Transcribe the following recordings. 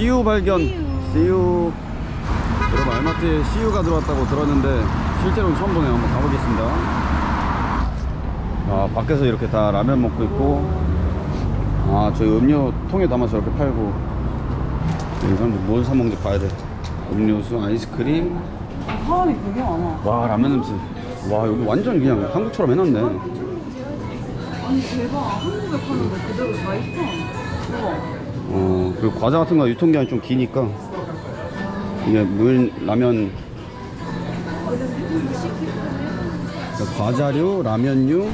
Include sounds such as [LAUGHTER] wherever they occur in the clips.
CU 발견. CU 여러분 알마트에 CU가 들어왔다고 들었는데 실제로는 처음 보네요. 한번 가보겠습니다. 아 밖에서 이렇게 다 라면 먹고 있고. 아 저희 음료 통에 담아서 이렇게 팔고. 이 사람들 뭘 사 먹는지 봐야 돼. 음료수 아이스크림. 사람이 되게 많아. 와 라면 냄새. 와 여기 완전 그냥 한국처럼 해놨네. 아니 대박. 한국에 파는 거 그대로 다 있어. 대박. 어 그리고 과자 같은 거 유통기한이 좀 기니까 이게 물 라면. 그러니까 과자류 라면류.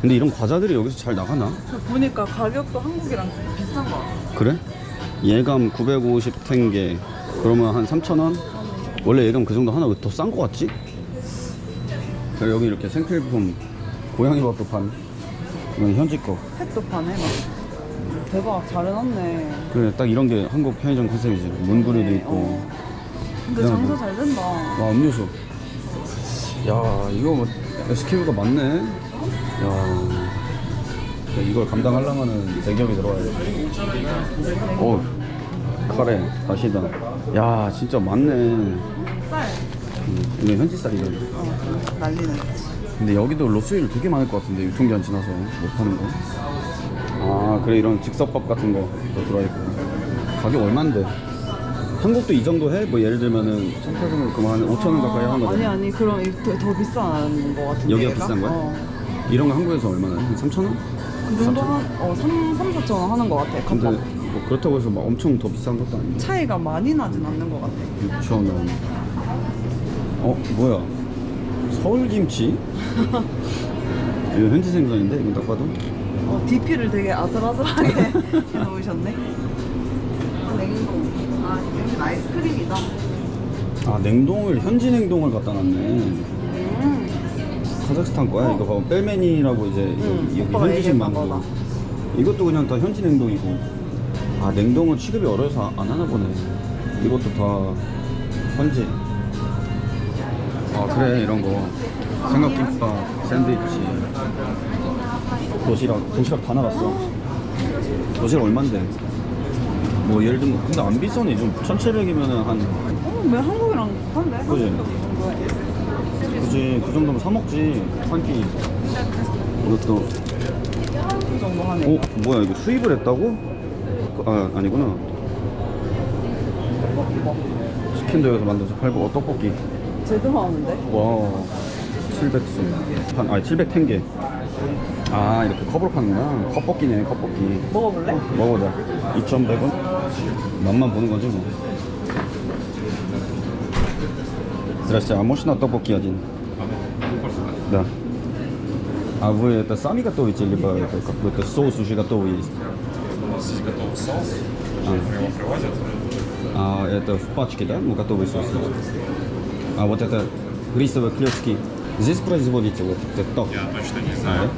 근데 이런 과자들이 여기서 잘 나가나? 보니까 가격도 한국이랑 비슷한 거 같아. 그래? 예감 950 탱게 그러면 한 3,000원? 원래 예감 그 정도 하나 왜 더 싼 거 같지? 그리고 여기 이렇게 생필품 고양이 밥도 판 이건 현지 거. 팩도 파네 막. 대박 잘 해놨네. 그래 딱 이런 게 한국 편의점 컨셉이지. 문구류도 있고. 근데 그냥 장사 뭐- 잘 된다. 와 음료수. 야 이거 뭐 SKU가 많네. 야. 이걸 감당하려면은 대기업이 들어와야 돼. 오, 카레 다시다. 야 진짜 많네. 쌀. 음, 이거 현지 쌀이죠 어, 난리네. 근데 여기도 로스일 되게 많을 것 같은데 유통기한 지나서 못 파는 거 아 그래 이런 즉석밥 같은 거도 들어있고 가격 얼만데 한국도 이 정도 해? 뭐 예를 들면은 1,800원 그만 한 5,000원 가까이 하는 거죠 아니 아니 그럼 이- 더, 더 비싼 거 같은데. 여기가 얘가? 비싼 거야? 어. 이런 거 한국에서 얼마나 해? 한 3,000원? 그 정도 한, 어, 3, 3, 4천 원 하는 거 같아. 근데 컵밥. 뭐 그렇다고 해서 막 엄청 더 비싼 것도 아니고 차이가 많이 나진 않는 것 같아. 6,000원 어? 뭐야 서울 김치? [LAUGHS] 이거 현지 생선인데? 이거 딱 봐도 어, DP를 되게 아슬아슬하게 [LAUGHS] 해놓으셨네. 냉동. 아, 여기 아이스크림이다. 아 냉동을 현지 냉동을 갖다 놨네 음. 카자흐스탄 거야 이거 봐봐 뺄메니라고 이제 응, 여기 오빠가 현지식 얘기했던 만두 거다. 이것도 그냥 다 현지 냉동이고 아 냉동은 취급이 어려서 안 하나 보네 이것도 다 현지 아 그래 이런 거 삼각김밥 샌드위치 도시락 도시락 다 나갔어 도시락 얼만데 뭐 예를 들면 근데 안 비싸네 좀 1700이면은 한 어, 왜 한국이랑 비슷한데? 그지? 한국도 그그 정도면 사 먹지 한 끼. 이것도 그 정도 하네. 어 뭐야 이거 수입을 했다고? 그- 아 아니구나. 치킨도 여기서 만들어서 팔고 어 떡볶이. 제대로 하는데? 와 700수. 한 아니 710개. 아 이렇게 컵으로 파는구나 컵볶이네 컵볶이 먹어볼래? 먹어보자 2,100원? 맛만 보는 거지 뭐 Здрасте, а можно 떡볶и один? Да. А вы это сами готовите, либо это какой-то соус уже готовый есть? Здесь готовый соус, а. его привозят. А это в пачке, да? Ну, готовый соус. А вот это рисовый клёцкий здесь производите? Вот этот ток? Я точно не А, знаю.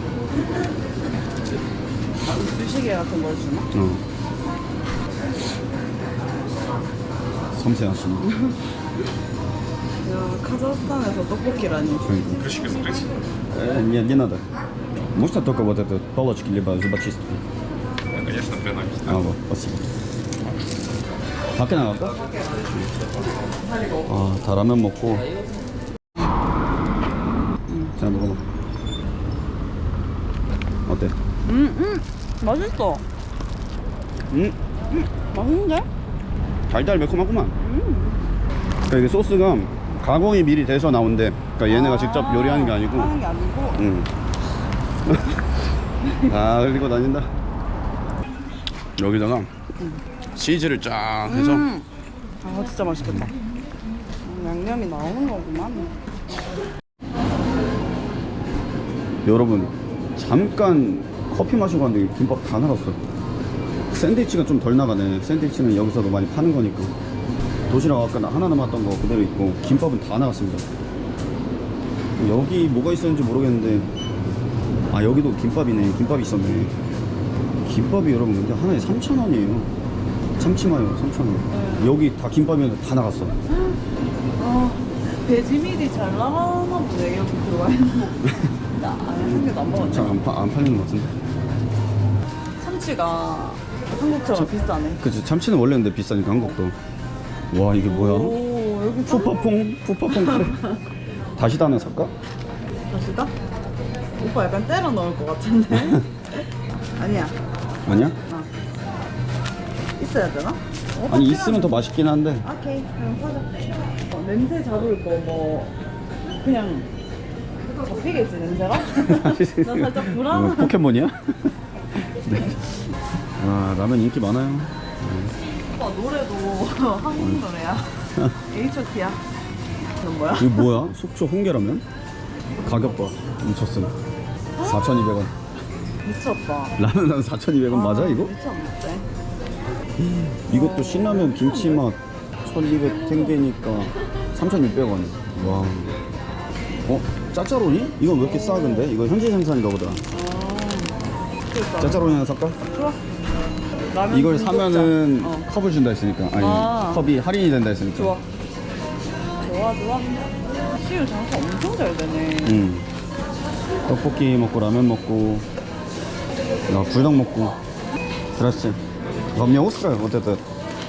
주시개 같은 걸 주나? 어. 섬세하시네. 야, 카자흐스탄에서 떡볶이라니. 그러니까. Ключики закрыть. Э, Нет, не надо. Можно только вот это палочки, либо зубочистки? Ну, конечно, две ноги. А, вот, спасибо. 밖에 나갈까? 아, 다 라면 먹고. 자, 먹어봐. 어때? 음, 음, 맛있어. 음, 맛있는데? 달달 매콤하구만. 그러니까 이게 소스가 가공이 미리 돼서 나온대. 그러니까 얘네가 직접 요리하는 게 아니고. 하는 게 아니고. 응. [LAUGHS] 아, 흘리고 다닌다. 여기다가 치즈를 쫙 해서 음. 아, 진짜 맛있겠다. 음, 양념이 나오는 거구만. 여러분 잠깐 커피 마시고 왔는데 김밥 다 나갔어 샌드위치가 좀 덜 나가네. 샌드위치는 여기서도 많이 파는 거니까. 도시락 아까 하나 남았던 거 그대로 있고 김밥은 다 나갔습니다. 여기 뭐가 있었는지 모르겠는데 아 여기도 김밥이네. 김밥이 있었네. 김밥이 여러분 근데 하나에 3,000원이에요. 참치마요 3,000원. 여기 다 김밥이었는데 다 나갔어. 아, 배지밀이 잘 나가나 보네. 여기 들어와 있는 거. 나 아예 한 개도 안 먹었지. 잘안 안 팔리는 것 같은데 참치가 한국처럼 비싸네. 그치 참치는 원래 근데 비싸니까 한국도 와 이게 뭐야 오, 여기 푸파퐁 푸파퐁 카레 [LAUGHS] 다시다 하나 살까? 다시다? 오빠 약간 때려 넣을 것 같은데? [LAUGHS] 아니야. 아니야? 어. 있어야 되나? 오빠 아니 필요한- 있으면 더 맛있긴 한데 오케이, 그럼 사자. 어, 냄새 잡을 거 뭐 그냥 잡히겠지 냄새가? [LAUGHS] 나 살짝 어, 불안한. 포켓몬이야? [LAUGHS] 네. 아 라면 인기 많아요 오빠 노래도 [LAUGHS] 한국 노래야. H.O.T야. 넌 뭐야? 이거 뭐야? 속초 홍게라면? 가격 봐 미쳤음 4,200원 미쳤다. 라면 한 4,200원 맞아 이거? 미쳤는데. [GASPS] 이것도 신라면 김치맛 1,200 탱게니까 3,600원 와 어? 짜짜로니? 이건 왜 이렇게 싸 근데? 이거 현지 생산인가 보다 그러니까. 짜짜로니 하나 살까? 좋아. 라면 이걸 중독자. 사면은 어. 컵을 준다 했으니까 아니 아. 컵이 할인이 된다 했으니까 좋아. 좋아 좋아. 시우 장사 엄청 잘 되네. 응 떡볶이 먹고 라면 먹고 나 불닭 먹고 그렇지 Во мне острое вот это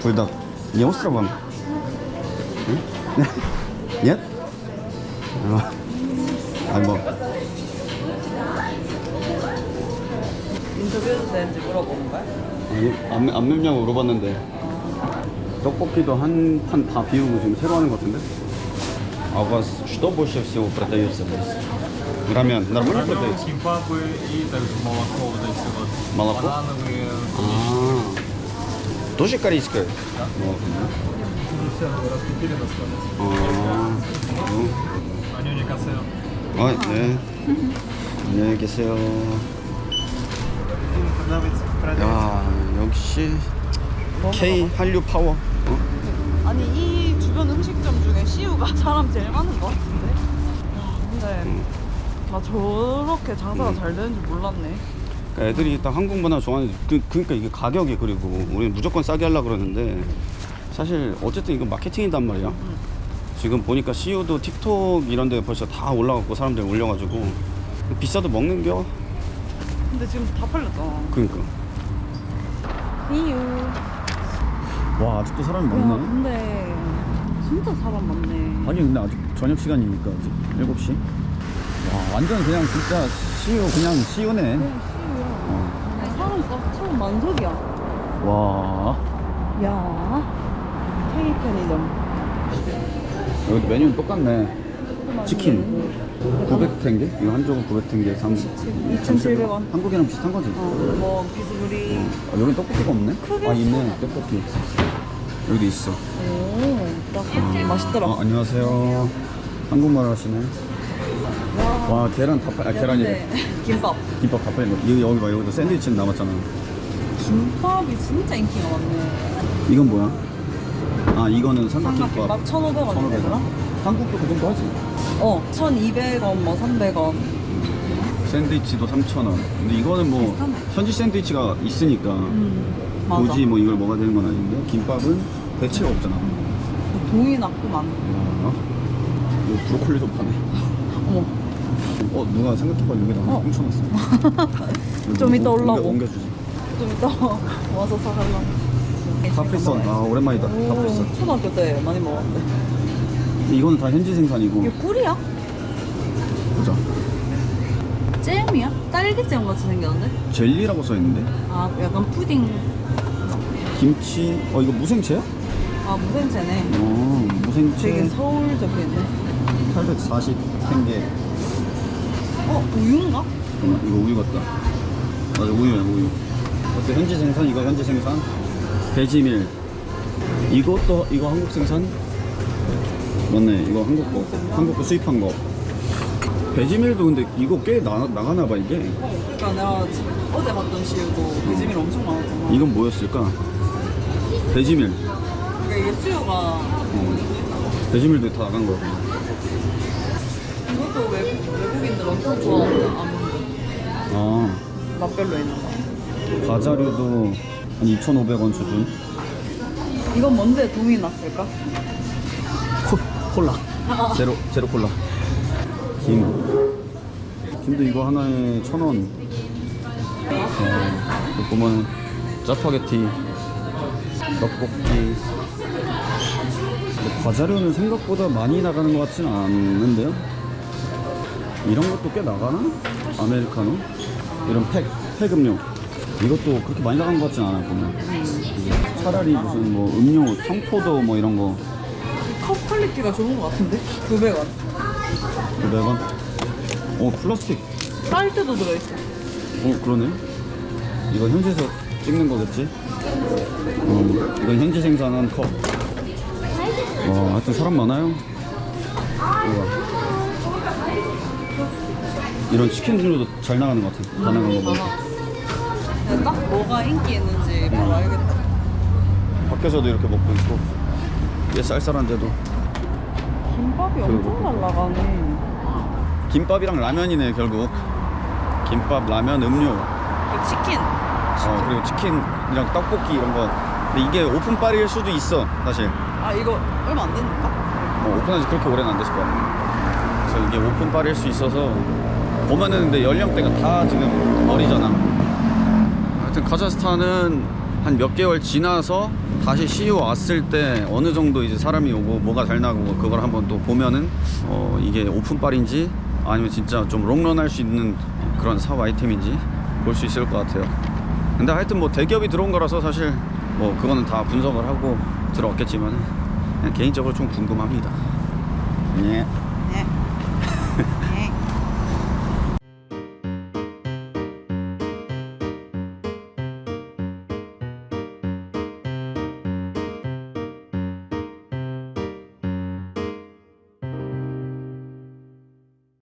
불닭 не остро вам? [LAUGHS] 응? Нет? 아, 아니 뭐 인터뷰해도 되는지 물어보는 거야? 아니 안, 안 맵냐고 물어봤는데 떡볶이도 한 판 다 비우고 지금 새로 하는 것 같은데 А у вас что больше всего продается здесь? Рамен нормально Рамен, продается? кимбабы и также молоко, вот эти вот. Молоко? Банановые. А, тоже корейское? Молоко, да? Все, раскупили на складе. 아, ну, Анюня Касео. 아, 네. 안녕히 계세요. 야, 역시 K 한류 파워. 어? 아니 이 주변 음식점 중에 시우가 [LAUGHS] 사람 제일 많은 것 같은데. 와 근데 나 저렇게 장사가 잘 되는 줄 몰랐네. 그러니까 애들이 딱 한국 문화 좋아하는 그 그러니까 이게 가격이 그리고 우리는 무조건 싸게 하려 그러는데 사실 어쨌든 이거 마케팅이단 말이야. 지금 보니까 CU도 틱톡 이런 데 벌써 다 올라갔고 사람들 올려가지고 비싸도 먹는 겨. 근데 지금 다 팔렸잖아. 그러니까. 시우. 와 아직도 사람이 야 근데 진짜 사람 많네. 아니 근데 아직 저녁 시간이니까 아직 7시 와 완전 그냥 진짜 CU 그냥 CU네 그냥 시우야. 어. 사람 딱 처음 만석이야. 와 야. K 편의점. 여기도 메뉴는 똑같네 치킨 900텐게? 이거 한 조각 900텐게 30 2,700원. 한국이랑 비슷한 거지? 어, 뭐 비스무리. 아, 여기 떡볶이가 없네? 아 있네 떡볶이 여기도 있어 오, 딱 맛있더라. 아, 안녕하세요 한국말 하시네 와 계란 다 팔.. 아 계란이래 네. 김밥. 김밥 다 팔린 거 여기 여기 봐 여기도 샌드위치는 남았잖아 김밥이 진짜 인기가 많네. 이건 뭐야? 아 이거는 삼각김밥 삼각김밥 1,500원 1,500원 되나? 한국도 그 정도 하지 어, 1,200원, 뭐 300원. 샌드위치도 3,000원 근데 이거는 뭐 비슷하네. 현지 샌드위치가 있으니까 음, 맞아. 굳이 뭐 이걸 먹어야 되는 건 아닌데 김밥은 대체가 없잖아 동이 났구만. 어? 이거 브로콜리도 파네 어머, 어 누가 삼각김밥 여기다 어. 훔쳐놨어 [LAUGHS] 좀 이따 올라고. 옮겨주지 좀 이따 와서 사갈라. 카프리선 아 오랜만이다 오, 카프리선 초등학교 때 많이 먹었는데. 이거는 다 현지 생산이고 이게 꿀이야? 보자 잼이야? 딸기잼 같이 생겼는데? 젤리라고 써있는데 아, 약간 푸딩. 김치 어 이거 무생채야? 아, 무생채네. 어 무생채 서울 적혀있네. 840 텐게 어, 우유인가? 잠깐만 이거 우유 같다 맞아 우유야 우유 어때 현지 생산 이거 현지 생산 배지밀. 이것도 이거 한국 생산? 맞네 이거 한국 거. 한국 거 수입한 거. 배지밀도 근데 이거 꽤 나, 나가나 봐 이게. 그러니까 내가 지- 어제 봤던 시우도 비지밀 엄청 많았잖아. 이건 뭐였을까? 배지밀. 그러니까 이게 수요가 어. 배지밀도 다 나간 거야 이것도 외국, 외국인들 엄청 좋아하는 아몬드. 아. 맛별로 있는 거. 과자류도 한 2,500원 수준 이건 뭔데 동이 났을까? 콜, 콜라 제로 제로 콜라 김 김도 이거 하나에 천원 어, 이거 보면 짜파게티, 떡볶이. 근데 과자료는 생각보다 많이 나가는 것 같지는 않는데요? 이런 것도 꽤 나가나? 아메리카노? 이런 팩, 팩 음료. 이것도 그렇게 많이 나가는 것 같진 않아요, 보면. 차라리 무슨 뭐 음료, 청포도 뭐 이런 거 컵 퀄리티가 좋은 것 같은데? 900원 900원? 오, 플라스틱. 쌀때도 들어있어 어, 그러네. 이거 현지에서 찍는 거겠지? 어, 이건 현지 생산한 컵. 와, 하여튼 사람 많아요. 우와. 이런 치킨 종류도 잘 나가는 것 같아. 다 나간 거. 내 가딱 뭐가 인기 있는지 바로 알겠다 밖에서도 이렇게 먹고 있고. 얘 쌀쌀한데도. 김밥이 그리고 엄청 잘 나가네 김밥이랑 라면이네, 결국. 김밥, 라면, 음료. 그 치킨 어, 그리고 치킨이랑 떡볶이 이런 거. 근데 이게 오픈빨일 수도 있어, 사실. 아 이거 얼마 안 됐는가? 어, 오픈한 지 그렇게 오래는 안 됐을 거야. 그래서 이게 오픈빨일 수 있어서 보면은 근데 연령대가 다 지금 어리잖아. 하여튼 카자흐스탄은 한 몇 개월 지나서 다시 CU 왔을 때 어느 정도 이제 사람이 오고 뭐가 잘 나고 그걸 한번 또 보면은 어 이게 오픈빨인지 아니면 진짜 좀 롱런 할 수 있는 그런 사업 아이템인지 볼 수 있을 것 같아요. 근데 하여튼 뭐 대기업이 들어온 거라서 사실 뭐 그거는 다 분석을 하고 들어왔겠지만 개인적으로 좀 궁금합니다. 예.